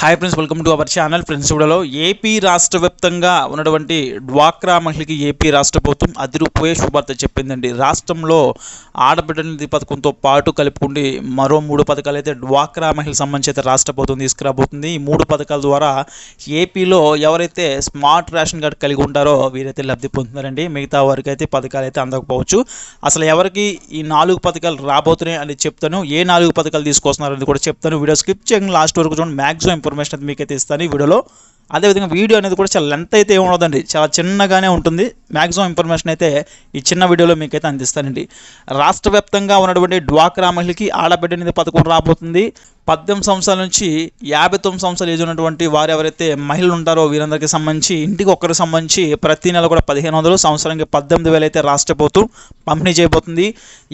Hi friends welcome to our channel friends ఇవిడలో AP రాష్ట్ర వ్యాప్తంగా ఉన్నటువంటి డ్వాక్రా మహిళకి ఏపీ రాష్ట్ర ప్రభుత్వం అదిరిపోయే శుభార్త చెప్పిందండి. రాష్ట్రంలో ఆడబిడ్డ నిధి పథకంతో పాటు కలుపుకుండి మరో మూడు పథకాలు అయితే డ్వాక్రా మహిళకు సంబంధించి అయితే రాష్ట్ర ప్రభుత్వం తీసుకురాబోతుంది. ఈ మూడు పథకాల ద్వారా ఏపీలో ఎవరైతే స్మార్ట్ రేషన్ కార్డు కలిగి ఉంటారో వీరైతే లబ్ధి పొందుతున్నారండి. మిగతా వారికి అయితే పథకాలు అయితే అందకపోవచ్చు. అసలు ఎవరికి ఈ నాలుగు పథకాలు రాబోతున్నాయి అని చెప్తాను. ఏ నాలుగు పథకాలు తీసుకొస్తున్నారని కూడా చెప్తాను. వీడియో స్కిప్ చేయండి లాస్ట్ వరకు చూడండి. మ్యాక్సిమం ఇన్ఫర్మేషన్ అయితే మీకైతే ఇస్తాను ఈ వీడియోలో. అదేవిధంగా వీడియో అనేది కూడా చాలా లెంత్ అయితే ఏమి ఉండదండి. చాలా చిన్నగానే ఉంటుంది. మ్యాక్సిమం ఇన్ఫర్మేషన్ అయితే ఈ చిన్న వీడియోలో మీకైతే అందిస్తానండి. రాష్ట్ర వ్యాప్తంగా ఉన్నటువంటి డ్వాక్రా మహిళకి ఆడబిడ్డ అనేది పథకం రాబోతుంది. పద్దెనిమిది సంవత్సరాల నుంచి యాభై తొమ్మిది సంవత్సరాలు ఏజ్ ఉన్నటువంటి వారు ఎవరైతే మహిళలు ఉంటారో వీరందరికీ సంబంధించి ఇంటికి ఒక్కరికి సంబంధించి ప్రతి నెల కూడా పదిహేను వందలు సంవత్సరానికి పద్దెనిమిది వేలు అయితే రాష్ట్ర ప్రభుత్వం పంపిణీ చేయబోతుంది.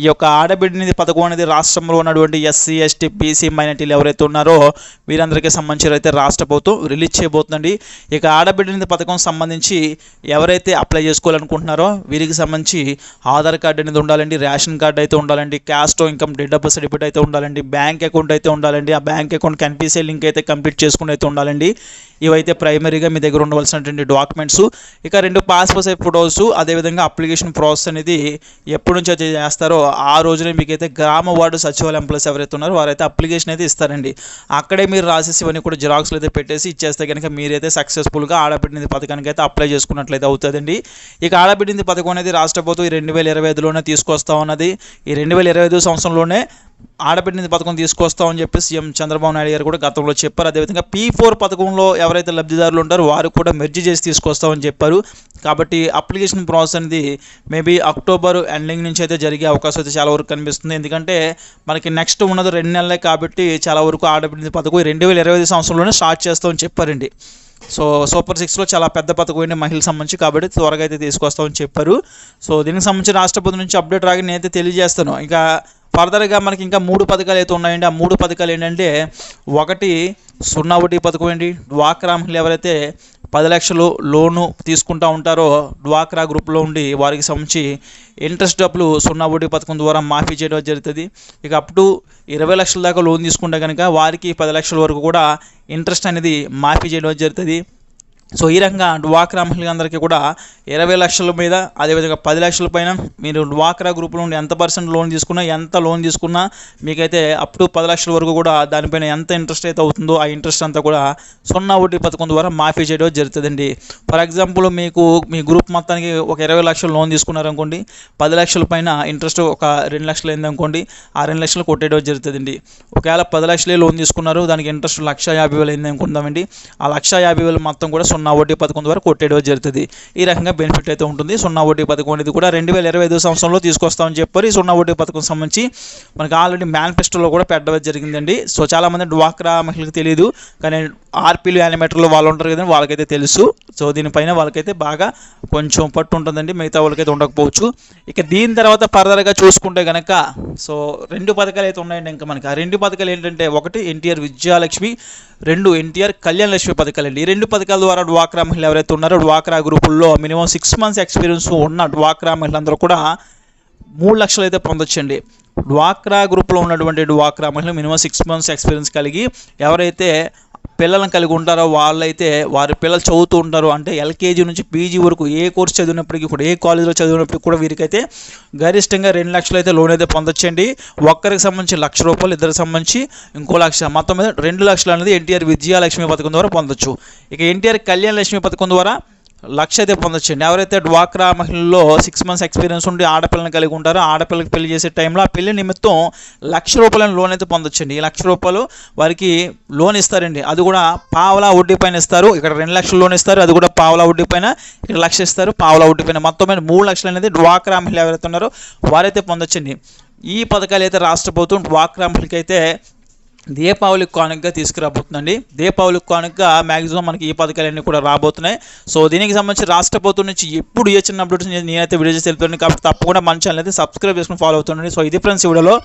ఈ యొక్క ఆడబిడ్డనిది పథకం అనేది రాష్ట్రంలో ఉన్నటువంటి ఎస్సీ ఎస్టీ బీసీ మైనార్టీలు ఎవరైతే ఉన్నారో వీరందరికీ సంబంధించి అయితే రాష్ట్ర ప్రభుత్వం రిలీజ్ చేయబోతుందండి. ఇక ఆడబిడ్డ పథకం సంబంధించి ఎవరైతే అప్లై చేసుకోవాలనుకుంటున్నారో వీరికి సంబంధించి ఆధార్ కార్డు అనేది ఉండాలండి రేషన్ కార్డు అయితే ఉండాలండి caste income date of certificate అయితే ఉండాలండి బ్యాంక్ అకౌంట్ అయితే ఉండాలండి ఆ బ్యాంక్ అకౌంట్ కనిపించే లింక్ అయితే కంప్లీట్ చేసుకుని అయితే ఉండాలండి. ఇవైతే ప్రైమరీగా మీ దగ్గర ఉండవలసినటువంటి డాక్యుమెంట్స్. ఇక రెండు పాస్పోర్ట్ సైజ్ ఫోటోస్ అదేవిధంగా అప్లికేషన్ ప్రాసెస్ అనేది ఎప్పటి నుంచి అయితే చేస్తారో ఆ రోజునే మీకైతే గ్రామ వార్డు సచివాలయం ఎంప్లాయీస్ ఎవరైతే ఉన్నారో వారైతే అప్లికేషన్ అయితే ఇస్తారండి. అక్కడే మీరు రాసేసి ఇవన్నీ కూడా జిరాక్స్లు అయితే పెట్టేసి ఇచ్చేస్తే కనుక మీరు మీరైతే సక్సెస్ఫుల్గా ఆడబిడ్డింది పథకానికి అయితే అప్లై చేసుకున్నట్లయితే అవుతుందండి. ఇక ఆడబిడ్డింది పథకం అనేది రాష్ట్ర ప్రభుత్వం ఈ రెండు వేల ఇరవై ఐదులోనే తీసుకొస్తా ఉన్నది. ఈ రెండు వేల ఇరవై ఐదు సంవత్సరంలోనే ఆడబిడ్డ పథకం తీసుకొస్తామని చెప్పి సీఎం చంద్రబాబు నాయుడు గారు కూడా గతంలో చెప్పారు. అదేవిధంగా పీ ఫోర్ పథకంలో ఎవరైతే లబ్ధిదారులు ఉంటారో వారు కూడా మెర్జీ చేసి తీసుకొస్తామని చెప్పారు. కాబట్టి అప్లికేషన్ ప్రాసెస్ అనేది మేబీ అక్టోబర్ ఎండింగ్ నుంచి అయితే జరిగే అవకాశం అయితే చాలా వరకు కనిపిస్తుంది. ఎందుకంటే మనకి నెక్స్ట్ ఉన్నది రెండు నెలలే కాబట్టి చాలా వరకు ఆడబిడ్డ పథకం రెండు వేల ఇరవై ఐదు సంవత్సరంలోనే స్టార్ట్ చేస్తామని చెప్పారండి. సో సూపర్ సిక్స్లో చాలా పెద్ద పథకమైన మహిళలకు సంబంధించి కాబట్టి త్వరగా అయితే తీసుకొస్తామని చెప్పారు. సో దీనికి సంబంధించి రాష్ట్రపతి నుంచి అప్డేట్ రాగా నేనైతే తెలియజేస్తాను. ఇంకా ఫర్దర్గా మనకి ఇంకా మూడు పథకాలు అయితే ఉన్నాయండి. ఆ మూడు పథకాలు ఏంటంటే ఒకటి సున్నా వడ్డీ పథకం ఏంటి డ్వాక్రా మహిళలు ఎవరైతే పది లక్షలు లోను తీసుకుంటా ఉంటారో డ్వాక్రా గ్రూప్లో ఉండి వారికి సంబంధించి ఇంట్రెస్ట్ డబ్బులు సున్నా వడ్డీ పథకం ద్వారా మాఫీ చేయడం జరుగుతుంది. ఇక అప్ టు ఇరవై లక్షల దాకా లోన్ తీసుకుంటే కనుక వారికి పది లక్షల వరకు కూడా ఇంట్రెస్ట్ అనేది మాఫీ చేయడం జరుగుతుంది. సో ఈ రకంగా డ్వాక్రా మహిళలందరికీ కూడా ఇరవై లక్షల మీద అదేవిధంగా పది లక్షల పైన మీరు డ్వాక్రా గ్రూప్ నుండి ఎంత పర్సెంట్ లోన్ తీసుకున్నా ఎంత లోన్ తీసుకున్నా మీకైతే అప్ టు పది లక్షల వరకు కూడా దానిపైన ఎంత ఇంట్రెస్ట్ అయితే అవుతుందో ఆ ఇంట్రెస్ట్ అంతా కూడా సున్నా వడ్డీ పథకం ద్వారా మాఫీ చేయడం జరుగుతుందండి. ఫర్ ఎగ్జాంపుల్ మీకు మీ గ్రూప్ మొత్తానికి ఒక ఇరవై లక్షలు లోన్ తీసుకున్నారనుకోండి పది లక్షల పైన ఇంట్రెస్ట్ ఒక రెండు లక్షలు అయింది అనుకోండి ఆ రెండు లక్షలు కొట్టేయడం జరుగుతుందండి. ఒకవేళ పది లక్షలే లోన్ తీసుకున్నారు దానికి ఇంట్రెస్ట్ లక్ష యాభై వేలు అయింది అనుకుందామండి ఆ లక్ష యాభై వేలు మొత్తం కూడా సున్నా సున్నా వడ్డీ పథకం ద్వారా కొట్టేయడం జరుగుతుంది. ఈ రకంగా బెనిఫిట్ అయితే ఉంటుంది. సున్నా వడ్డీ పథకం అనేది కూడా రెండు వేల ఇరవై ఐదు సంవత్సరంలో తీసుకొస్తామని చెప్పారు. ఈ సున్నా వడ్డీ పథకం సంబంధించి మనకి ఆల్రెడీ మేనిఫెస్టోలో కూడా పెట్టడం జరిగిందండి. సో చాలామంది డ్వాక్రా మహిళలకు తెలియదు కానీ ఆర్పీలు యానిమేటర్లు వాళ్ళు ఉంటారు కదండి వాళ్ళకైతే తెలుసు. సో దీనిపైన వాళ్ళకైతే బాగా కొంచెం పట్టు ఉంటుందండి. మిగతా వాళ్ళకైతే ఉండకపోవచ్చు. ఇక దీని తర్వాత ఫర్దర్గా చూసుకుంటే కనుక సో రెండు పథకాలు అయితే ఉన్నాయండి ఇంకా మనకి. ఆ రెండు పథకాలు ఏంటంటే ఒకటి ఎన్టీఆర్ విద్యాలక్ష్మి రెండు ఎన్టీఆర్ కళ్యాణ లక్ష్మి పథకాలు అండి ఈ రెండు పథకాల ద్వారా డ్వాక్రా మహిళలు ఎవరైతే ఉన్నారో డ్వాక్రా గ్రూపుల్లో మినిమం సిక్స్ మంత్స్ ఎక్స్పీరియన్స్ ఉన్న డ్వాక్రా మహిళలందరూ కూడా మూడు లక్షలు అయితే పొందొచ్చండి. డ్వాక్రా గ్రూప్లో ఉన్నటువంటి డ్వాక్రా మహిళలు మినిమం సిక్స్ మంత్స్ ఎక్స్పీరియన్స్ కలిగి ఎవరైతే పిల్లలను కలిగి ఉంటారో వాళ్ళైతే వారి పిల్లలు చదువుతూ ఉంటారు అంటే ఎల్కేజీ నుంచి పీజీ వరకు ఏ కోర్స్ చదివినప్పటికీ కూడా ఏ కాలేజీలో చదివినప్పటికీ కూడా వీరికైతే గరిష్టంగా రెండు లక్షలు అయితే లోన్ అయితే పొందొచ్చండి. ఒక్కరికి సంబంధించి లక్ష రూపాయలు ఇద్దరికి సంబంధించి ఇంకో లక్ష. మొత్తం మీద రెండు లక్షలు అనేది ఎన్టీఆర్ విద్యాలక్ష్మి పథకం ద్వారా పొందొచ్చు. ఇక ఎన్టీఆర్ కళ్యాణ లక్ష్మి పథకం ద్వారా లక్ష అయితే పొందొచ్చండి. ఎవరైతే డ్వాక్రా మహిళల్లో సిక్స్ మంత్స్ ఎక్స్పీరియన్స్ ఉండి ఆడపిల్లని కలిగి ఉంటారో ఆడపిల్లకి పెళ్ళి చేసే టైంలో ఆ పెళ్ళి నిమిత్తం లక్ష రూపాయలను లోన్ అయితే పొందొచ్చండి. ఈ లక్ష రూపాయలు వారికి లోన్ ఇస్తారండి. అది కూడా పావలా వడ్డీ పైన ఇస్తారు. ఇక్కడ రెండు లక్షలు లోన్ ఇస్తారు. అది కూడా పావలా వడ్డీ పైన ఇక్కడ లక్ష ఇస్తారు. పావలా వడ్డీ పైన మొత్తం మీద మూడు లక్షలు అనేది డ్వాక్రా మహిళ ఎవరైతే ఉన్నారో వారైతే పొందొచ్చండి. ఈ పథకాలు అయితే రాష్ట్ర ప్రభుత్వం డ్వాక్రా మహిళకి అయితే దీపావళి కానుకగా తీసుకురాబోతుందండి. దీపావళి కానుకగా మ్యాక్సిమం మనకి ఈ పథకాలన్నీ కూడా రాబోతున్నాయి. సో దీనికి సంబంధించి రాష్ట్ర ప్రభుత్వం నుంచి ఎప్పుడు ఏ చిన్న అప్డేట్స్ నేనైతే వీడియో చేసి వెళ్తున్నాను కాబట్టి తప్పకుండా మన ఛానల్ అయితే సబ్స్క్రైబ్ చేసుకుని ఫాలో అవుతుండండి. సో ఇది ఫ్రెండ్స్ వీడియోలో.